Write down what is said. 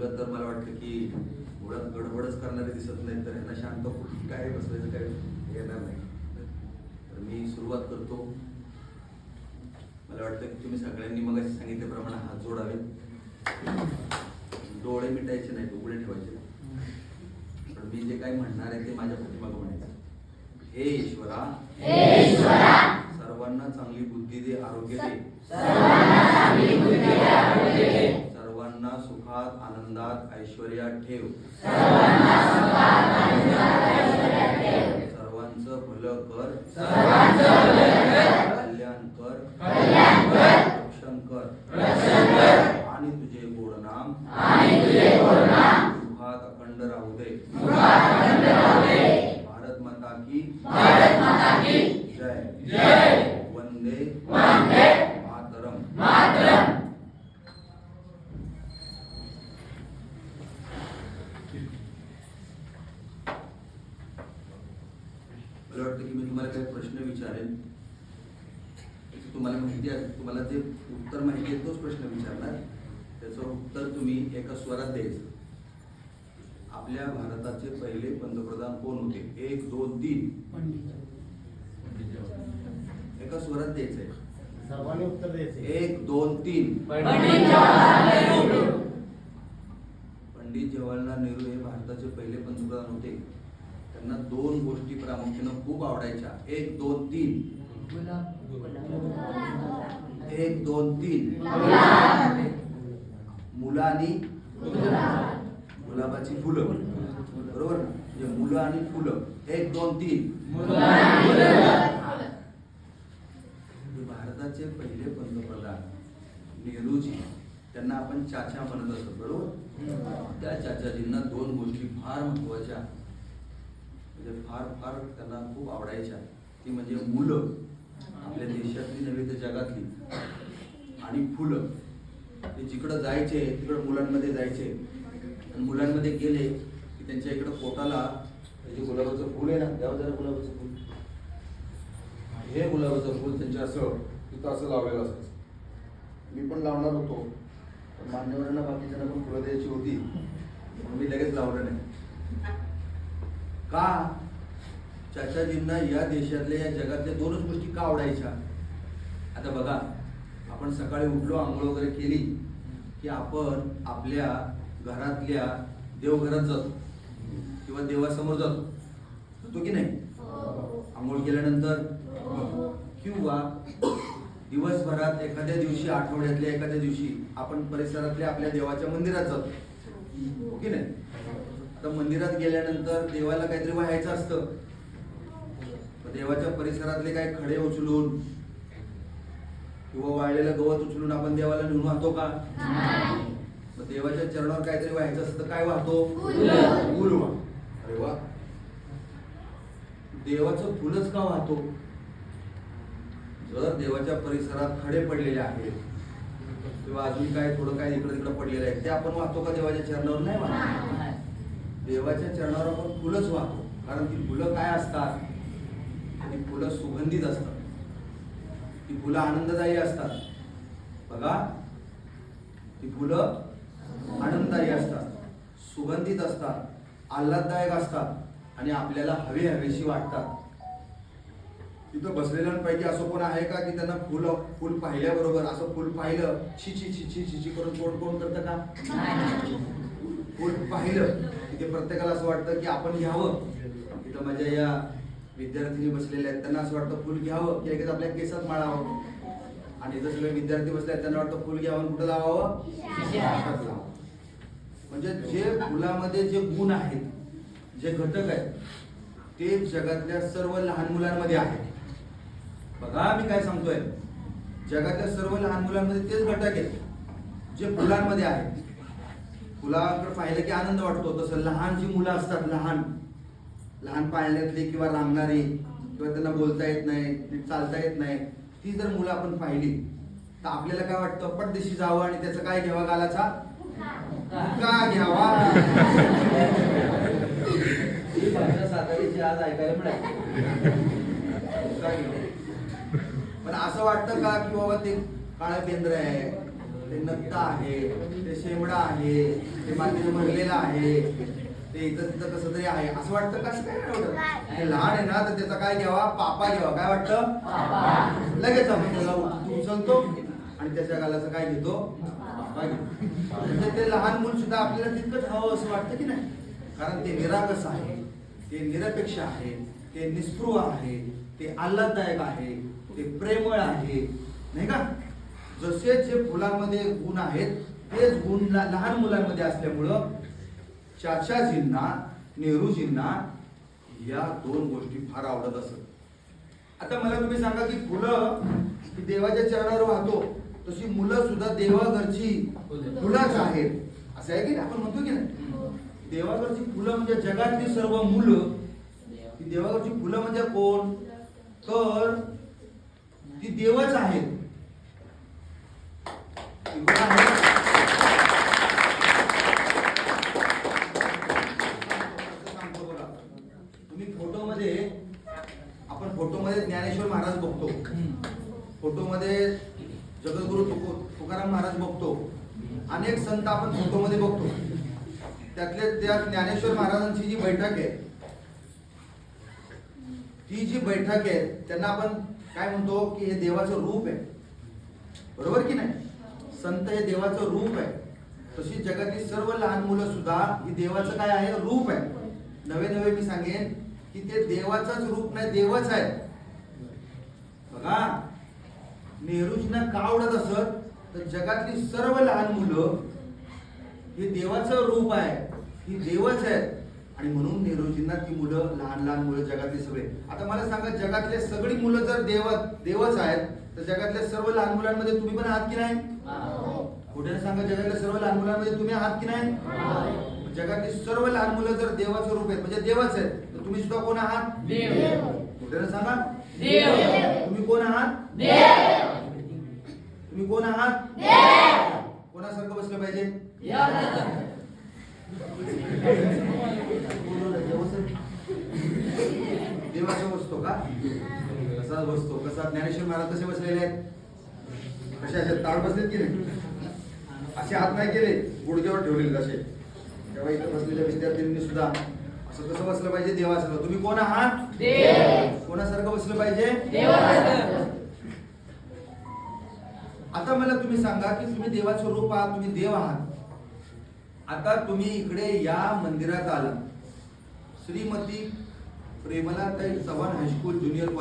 तर मला वाटतं की मुळात गडबडच करणारे दिसत नाही तर यांना शांत कुठे काय बसवायचं काय येणार नाही. तर मी सुरुवात करतो. मला वाटतं की तुम्ही सगळ्यांनी मग सांगितल्याप्रमाणे हात जोडावे डोळे मिटायचे नाहीत उघडे ठेवायचे पण मी जे काही म्हणणार आहे ते माझ्या पाठीमागं म्हणायचं ईश्वरा हे ईश्वरा. सर्वांना चांगली बुद्धी दे आरोग्य दे सर्वांना चांगली बुद्धी दे, आरोग्य दे. सर्वांना सुखात आनंदात ऐश्वर्यात ठेव. सर्वांचं भलं कर. कल्याण कर. रक्षण कर. आणि तुझे गोड नाम. आणि तुझे गोड नाम सुखात अखंड राहू दे. मला वाटतं की मी तुम्हाला काही प्रश्न विचारेन. तुम्हाला माहिती आहे तुम्हाला जे उत्तर माहिती आहे तोच प्रश्न विचारणार. त्याचं उत्तर तुम्ही एका स्वरात द्यायचं. आपल्या भारताचे पहिले पंतप्रधान कोण होते? एक दोन तीन. एका स्वरात द्यायचंय. सर्वांनी उत्तर द्यायचे एक दोन तीन. पंडित जवाहरलाल नेहरू. पंडित जवाहरलाल नेहरू हे भारताचे पहिले पंतप्रधान होते. त्यांना दोन गोष्टी प्रामुख्यानं खूप आवडायच्या. एक दोन तीन. एक दोन तीन. मुलं आणि गुलाबाची फुलं. बरोबर म्हणजे मुलं आणि फुलं. एक दोन तीन. भारताचे पहिले पंतप्रधान नेहरूजी. त्यांना आपण चाचा म्हणत असतो. बरोबर? त्या चाचाजींना दोन गोष्टी फार महत्त्वाच्या. म्हणजे फार फार त्यांना खूप आवडायच्या. ती म्हणजे मुलं. आपल्या देशातली नव्हे तर जगातली. आणि फुलं. ते जिकडं जायचे तिकडं मुलांमध्ये जायचे. आणि मुलांमध्ये गेले की त्यांच्या इकडं पोटाला जे गुलाबाचं फूल आहे ना. द्यावं जरा गुलाबाचं फूल. हे गुलाबाचं फूल त्यांच्या असं तिथं असं लावलेलं असायचं मी पण लावणार होतो. पण मान्यवरांना बाकीच्यांना पण फुलं द्यायची होती. म्हणून मी लगेच लावलं नाही. का? चाचाजींना या देशातल्या या जगातल्या दोनच गोष्टी का आवडायच्या? आता बघा आपण सकाळी उठलो आंघोळ वगैरे केली की आपण आपल्या घरातल्या देवघरात जातो किंवा देवासमोर जातो. जातो की नाही? आंघोळ केल्यानंतर? किंवा दिवसभरात एखाद्या दिवशी आठवड्यातल्या एखाद्या दिवशी आपण परिसरातल्या आपल्या देवाच्या मंदिरात जातो. हो की नाही? आता मंदिरात गेल्यानंतर देवाला काहीतरी व्हायचं असतं. देवाच्या परिसरातले काही खडे उचलून किंवा वाळलेलं गवत उचलून आपण देवाला नेऊन वाहतो का? मग देवाच्या चरणावर काहीतरी व्हायचं असतं. काय वाहतो? फुल. अरे वा. देवाचं फुलच का वाहतो? जर देवाच्या परिसरात खडे पडलेले आहेत किंवा अजून काय थोडं काय इकडे तिकडे पडलेलं आहे ते आपण वाहतो का देवाच्या चरणावर? नाही वाहतो. देवाच्या चरणावर आपण फुलंच वाहतो. कारण ती फुलं काय असतात? ती फुलं सुगंधित असतात. ती फुलं आनंददायी असतात. बघा. ती फुलं आनंददायी असतात. सुगंधित असतात. आल्हाददायक असतात. आणि आपल्याला हवे हवेशी वाटतात. तिथं बसलेल्यांपैकी असं कोण आहे का की त्यांना फुल फुल पाहिल्याबरोबर असं फुल पाहिलं छी छी छी छी छी करून तोड कोण करतं का? फुल पाहिलं. ते प्रत्येकाला असं वाटतं की आपण घ्यावं. तिथं माझ्या या विद्यार्थिनी बसलेल्या आहेत. त्यांना असं वाटतं फुल घ्यावं की लगेच आपल्या केसात माळावं आणि इथं सगळे विद्यार्थी बसले आहेत त्यांना वाटतं फुल घ्यावं कुठं लावावं? लावावं. म्हणजे जे फुलामध्ये जे गुण आहेत जे घटक आहेत ते जगातल्या सर्व लहान मुलांमध्ये आहेत. बघा मी काय सांगतोय. जगातल्या सर्व लहान मुलांमध्ये तेच घटक आहेत जे फुलांमध्ये आहेत. फुलाकडे पाहिलं की आनंद वाटतो. तसं लहान जी मुलं असतात लहान लहान पाळण्यातली किंवा रांगणारी किंवा त्यांना बोलता येत नाही नीट चालता येत नाही ती जर मुलं आपण पाहिली तर आपल्याला काय वाटतं? पटदिशी जावं आणि त्याचं काय घ्यावा गालाचा? का घ्यावा. ही भाषा सातारीची आज ऐकायला मिळाली. पण असं वाटतं का की बाबा ते काळं केंद्र आहे? ते नत्ता आहे ते शेमडा आहे ते मातीने भरलेलं आहे ते इथं तिथं कसं तरी आहे. असं वाटतं कसं काय वाटत? लहान आहे ना तर त्याचा काय घ्यावा? पापा घ्यावा. काय वाटतं? लगेच आपण उचलतो आणि त्याच्या गालाचं काय घेतो. म्हणजे ते लहान मूल सुद्धा आपल्याला तितकंच हवं असं वाटतं की नाही? कारण ते निरागस आहे ते निरपेक्ष आहे ते निस्पृह आहे ते आल्हाददायक आहे ते प्रेमळ आहे. नाही का? जसे जे फुलांमध्ये गुण आहेत तेच गुण लहान मुलांमध्ये असल्यामुळं चाचाजींना नेहरूजींना या दोन गोष्टी फार आवडत असत. आता मला तुम्ही सांगा की फुलं देवाच्या चरणावर वाहतो तशी मुलं सुद्धा देवाघरची फुलंच आहेत. असं आहे की ना आपण म्हणतो की नाही? देवाघरची फुलं म्हणजे जगातली सर्व मुलं. देवाघरची फुलं म्हणजे कोण? तर ती देवच आहेत ती कोण आहेत? सांगतो बघा. तुम्ही फोटोमध्ये आपण फोटोमध्ये ज्ञानेश्वर महाराज बघतो फोटोमध्ये जगद्गुरु तुको तुकाराम महाराज बघतो. अनेक संत आपण फोटोमध्ये बघतो. त्यातले त्या ज्ञानेश्वर महाराजांची जी बैठक आहे ती जी बैठक आहे त्यांना आपण काय म्हणतो की हे देवाचं रूप आहे. बरोबर की नाही? संत हे देवाचं रूप आहे. तशी जगातली सर्व लहान मुलं सुद्धा ही देवाचं काय आहे? रूप आहे. नवे नवे मी सांगेन की ते देवाचंच रूप नाही देवच आहे बघा नेहरूजींना का आवडत असत? तर जगातली सर्व लहान मुलं हे देवाचं रूप आहे. ही देवच आहे आणि म्हणून नेहरूजींना ती मुलं लहान लहान मुलं जगातली सगळे. आता मला सांगा जगातले सगळी मुलं जर देव देवच आहेत तर जगातल्या सर्व लहान मुलांमध्ये तुम्ही पण आहात की नाही? कुठे सांगा जगातल्या सर्व लहान मुलांमध्ये तुम्ही आहात की नाही? जगातली सर्व लहान मुलं जर देवाचं रूप आहेत म्हणजे देवच आहेत तर तुम्ही सुद्धा कोण आहात? कुठे सांगा? तुम्ही कोण आहात? तुम्ही कोण आहात? कोणासारखं बसलं पाहिजे? देवाचा बसतो का? कसा बसतो कसा? ज्ञानेश्वर महाराज कसे बसलेले आहेत? कसे असे ताळ बसलेत की नाही? असे हात नाही केले गुडघ्यावर ठेवलेले तसे. तेव्हा इथं बसलेल्या विद्यार्थ्यांनी सुद्धा असं कसं बसलं पाहिजे? देवासारखं. तुम्ही कोण आहात? कोणासारखं बसलं पाहिजे? आता मला तुम्ही सांगा की तुम्ही देवाचं रूप आहात तुम्ही देव आहात. आता तुम्ही इकडे या मंदिरात आला Shrimati Premlatai Chavan high school junior college